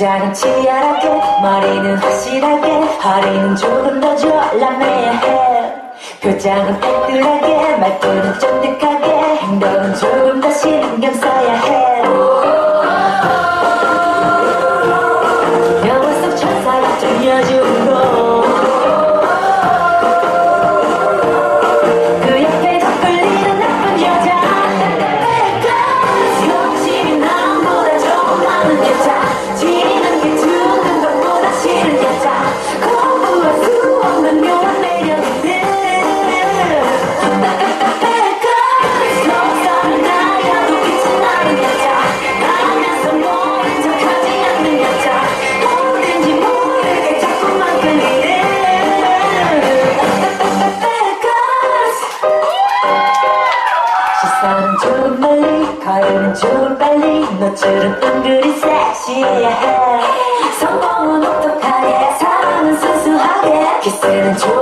모자는 치열하게 머리는 확실하게 허리는 조금 더 졸라매야 해. 표정은 땡들하게 것들은 은근히 섹시해 성공은 어떡하게 사랑은 순수하게. 키스는 좋아.